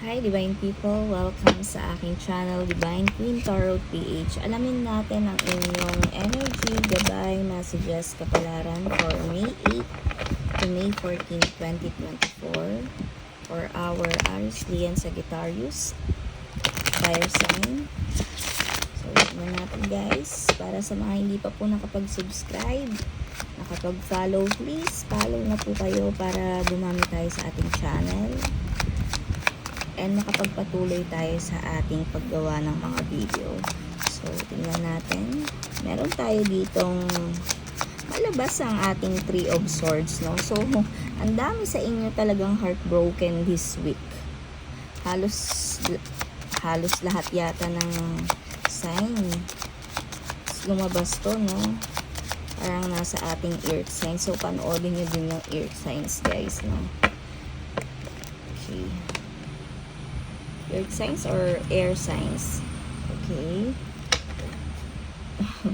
Hi Divine People! Welcome sa aking channel Divine Queen Tarot PH. Alamin natin ang inyong energy, gabay, messages, kapalaran for May 8 to May 14, 2024 for our Aries Leon Sagittarius fire sign. So, tignan natin guys. Para sa mga hindi pa po nakapag-subscribe, nakapag-follow, please follow na po kayo para dumami tayo sa ating channel and makapagpatuloy tayo sa ating paggawa ng mga video. So, tingnan natin. Meron tayo ditong malabas ang ating Three of Swords, no? So, ang dami sa inyo talagang heartbroken this week. Halos, halos lahat yata ng sign lumabas to, no? Parang nasa ating earth sign. So, panoodin nyo din yung earth signs, guys, no? Okay. Earth signs or air signs? Okay.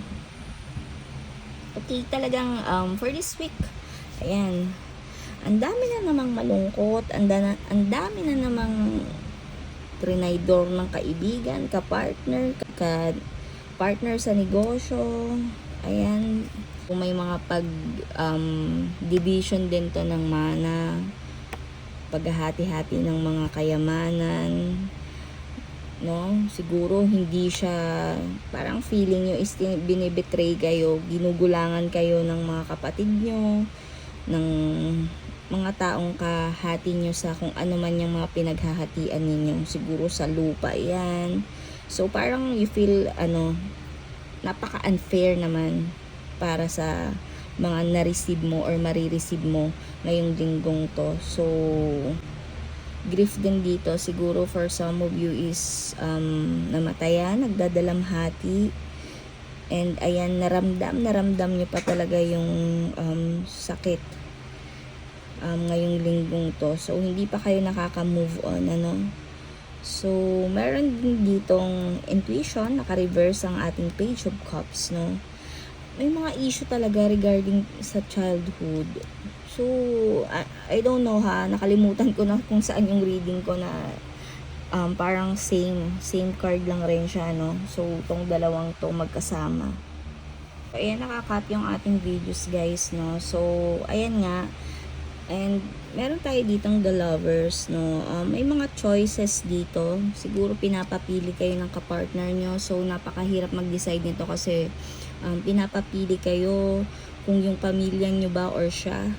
okay, talagang um, for this week, ayan, ang dami na namang malungkot, ang, da- ang dami na namang trinaydor ng kaibigan, ka-partner, ka partner sa negosyo, ayan, kung may mga pag um, division din to ng mana, paghahati-hati ng mga kayamanan, no? Siguro hindi siya parang feeling nyo is binibetray kayo, ginugulangan kayo ng mga kapatid nyo, ng mga taong kahati nyo sa kung ano man yung mga pinaghahatian ninyo. Siguro sa lupa yan. So parang you feel ano napaka-unfair naman para sa mga na-receive mo or marireceive mo ngayong linggong to. So, grief din dito siguro for some of you is um, namatayan, nagdadalamhati, and ayan, naramdam, naramdam nyo pa talaga yung um, sakit um, ngayong linggong to. So, hindi pa kayo nakaka-move on, ano. So, meron din ditong intuition, naka-reverse ang ating page of cups, no may mga issue talaga regarding sa childhood. So, I, I don't know ha, nakalimutan ko na kung saan yung reading ko na um, parang same, same card lang rin siya, no? So, tong dalawang to magkasama. So, ayan, nakakat yung ating videos, guys, no? So, ayan nga. And, meron tayo ditong The Lovers, no? Um, may mga choices dito. Siguro pinapapili kayo ng kapartner nyo. So, napakahirap mag-decide nito kasi um, pinapapili kayo kung yung pamilya nyo ba or siya.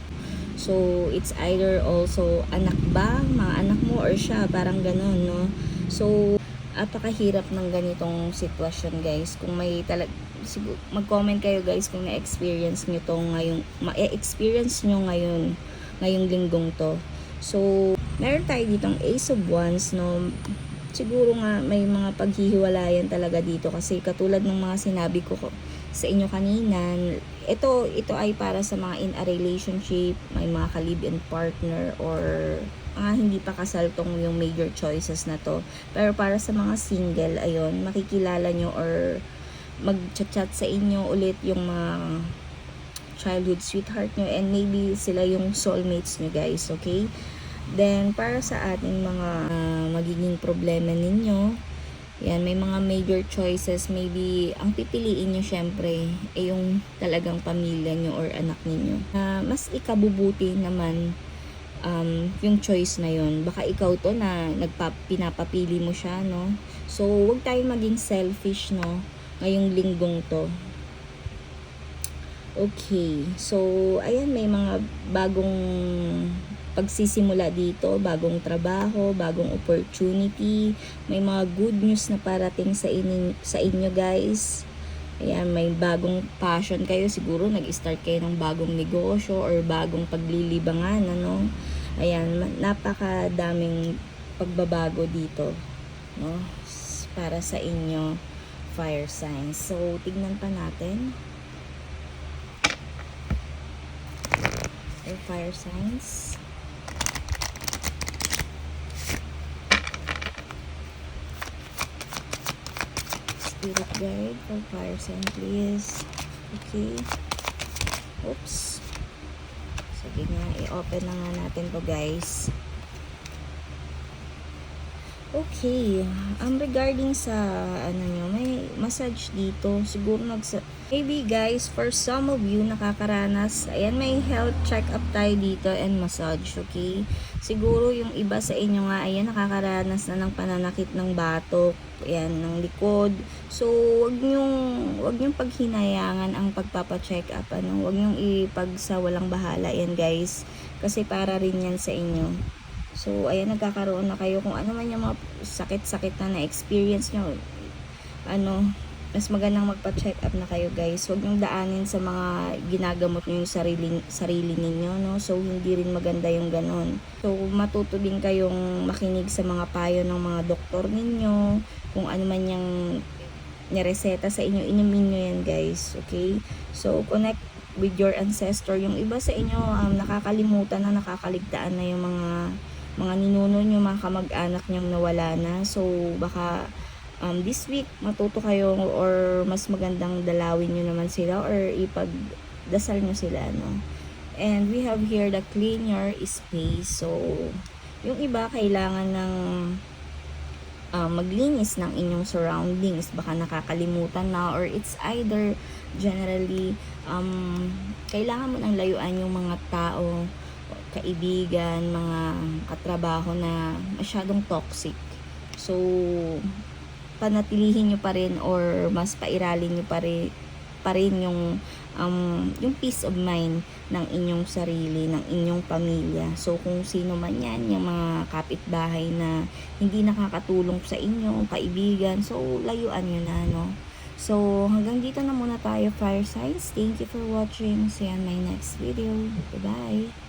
So, it's either also anak ba, mga anak mo or siya, parang ganun, no? So, apakahirap ng ganitong sitwasyon, guys. Kung may talag mag-comment kayo, guys, kung na-experience nyo to ngayong, ma-experience nyo ngayon, ngayong linggong to. So, meron tayo ditong Ace of Wands, no? Siguro nga may mga paghihiwalayan talaga dito kasi katulad ng mga sinabi ko sa inyo kanina, ito ito ay para sa mga in a relationship, may mga ka-live-in partner or mga hindi pa kasal tong yung major choices na to. Pero para sa mga single, ayun, makikilala nyo or mag-chat sa inyo ulit yung mga childhood sweetheart nyo and maybe sila yung soulmates nyo guys, okay? Then, para sa ating mga uh, magiging problema ninyo, yan, may mga major choices. Maybe, ang pipiliin nyo syempre, ay yung talagang pamilya nyo or anak ninyo. Uh, mas ikabubuti naman um, yung choice na yon Baka ikaw to na nagpa, pinapapili mo siya, no? So, huwag tayong maging selfish, no? Ngayong linggong to. Okay. So, ayan, may mga bagong pagsisimula dito, bagong trabaho, bagong opportunity, may mga good news na parating sa inyo, sa inyo guys. Ayan, may bagong passion kayo, siguro nag-start kayo ng bagong negosyo or bagong paglilibangan, ano. Ayan, napakadaming pagbabago dito, no, para sa inyo fire signs. So, tignan pa natin. Your fire signs. Spirit guide for fire sign please okay. Oops. Sige nga i-open na nga natin to guys Okay, um, regarding sa, ano nyo, may massage dito. Siguro nagsa... Maybe guys, for some of you nakakaranas, ayan, may health check-up tayo dito and massage, okay? Siguro yung iba sa inyo nga, ayan, nakakaranas na ng pananakit ng batok, ayan, ng likod. So, wag nyong, wag nyong paghinayangan ang pagpapa-check up, ano? Wag nyong ipagsa walang bahala, yan guys. Kasi para rin yan sa inyo. So, ayan, nagkakaroon na kayo kung ano man yung mga sakit-sakit na na-experience nyo. Ano, mas magandang magpa-check up na kayo guys. Huwag niyong daanin sa mga ginagamot niyo yung sarili, sarili ninyo, no? So, hindi rin maganda yung ganon. So, matuto din kayong makinig sa mga payo ng mga doktor ninyo. Kung ano man yung nireseta sa inyo, inumin nyo yan guys. Okay? So, connect with your ancestor. Yung iba sa inyo, um, nakakalimutan na, nakakaligtaan na yung mga mga ninuno nyo, mga kamag-anak nyong nawala na. So, baka um, this week, matuto kayo or mas magandang dalawin nyo naman sila or ipagdasal nyo sila, no? And we have here the clean your space. So, yung iba, kailangan ng uh, maglinis ng inyong surroundings. Baka nakakalimutan na or it's either generally um, kailangan mo nang layuan yung mga tao kaibigan, mga katrabaho na masyadong toxic. So, panatilihin nyo pa rin or mas pairalin nyo pa rin, pa rin yung, um, yung peace of mind ng inyong sarili, ng inyong pamilya. So, kung sino man yan, yung mga kapitbahay na hindi nakakatulong sa inyo, kaibigan, so, layuan nyo na, no? So, hanggang dito na muna tayo, Fire Signs. Thank you for watching. See you on my next video. Bye-bye.